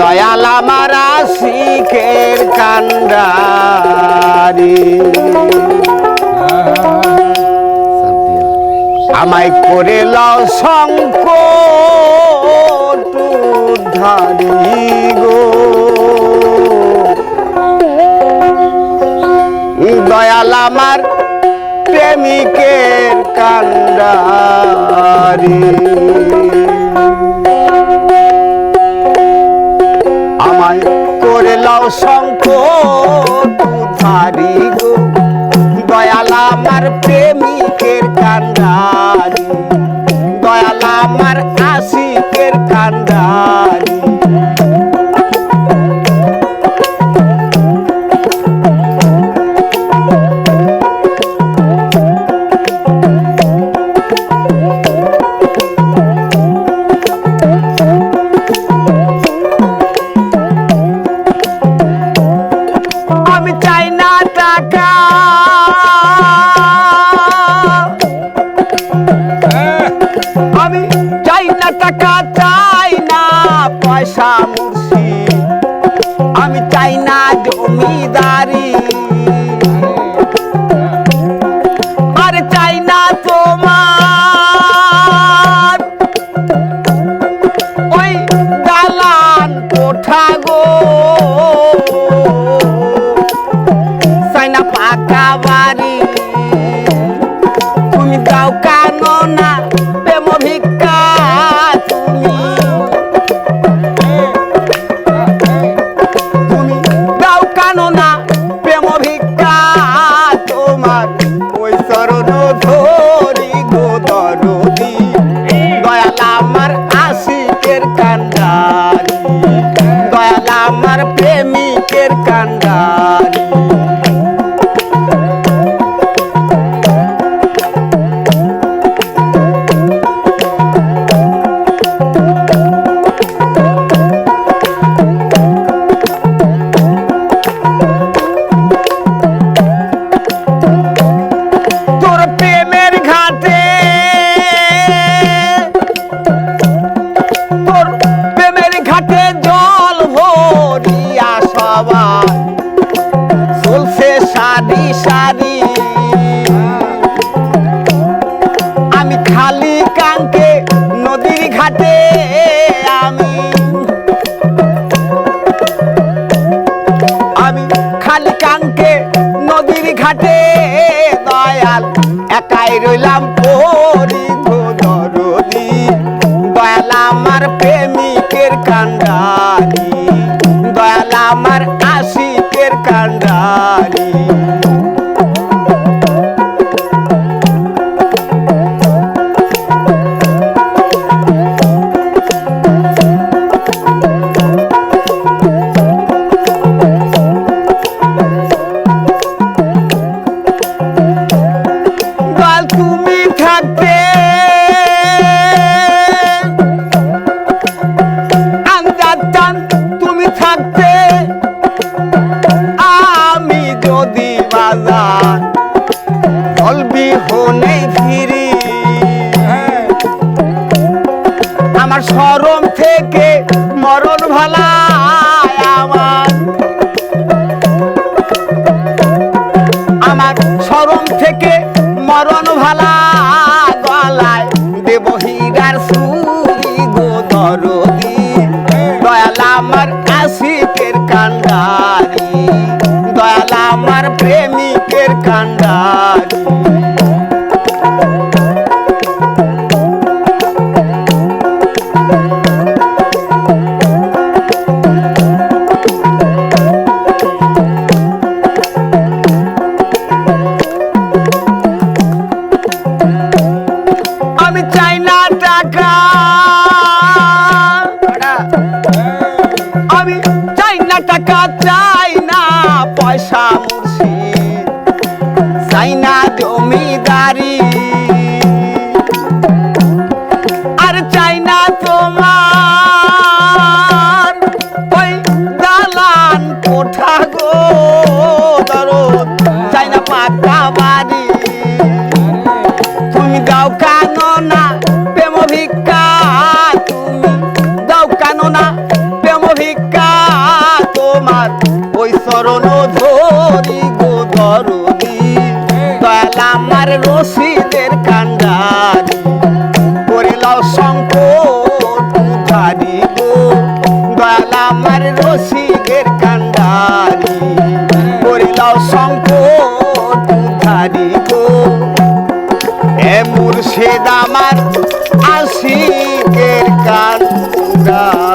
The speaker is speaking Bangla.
দয়াল আমার আশিকের কান্ডারি। আমায় করে লও ধারি গো দয়াল আমার প্রেমিকের কান্ডারি। আমি চাই না টাকা, চাই না পয়সা মুর্শি আমি চাই না জমিদারি। আর চাই না তোমার। ওই দালান কোঠা গো। সাইনা পাকা শরণ ধরি গো দরদি দয়াল আমার আশিকের কান্ডারি। দয়াল আমার প্রেমিকের কান্ডারি। সারি সারি। আমি খালি কাঙ্কে নদীর ঘাটে আমি। আমি খালি কাঙ্কে নদীর ঘাটে দয়াল, একাই রইলাম পরি দয়াল আমার প্রেমিকের কান্ডারি, দয়াল আমার আশিকের কান্ডারি। হনে ফিরি আমার সরম থেকে মরণ ভালা আমার। আমার সরম থেকে মরণ ভালা গলায় দেব হীরার দয়াল আমার আশিকের কান্ডারি দয়াল আমার প্রেমিকের কান্ডারি আমি চাই না টাকা, চাই না পয়সা মুর্শিদ। চাই না জমিদারি। আর চাই না তোমার ওই দালান কোঠা গো চাই না পাকা বাড়ি। দরদি দয়াল আমার রশিদের কান্ডারি করে লাও সংকট উদ্ধারি গো। দয়াল আমার রশিদের কান্ডারি করে লাও গো। এ মুর্শিদ আমার আশিকের কান্ডারি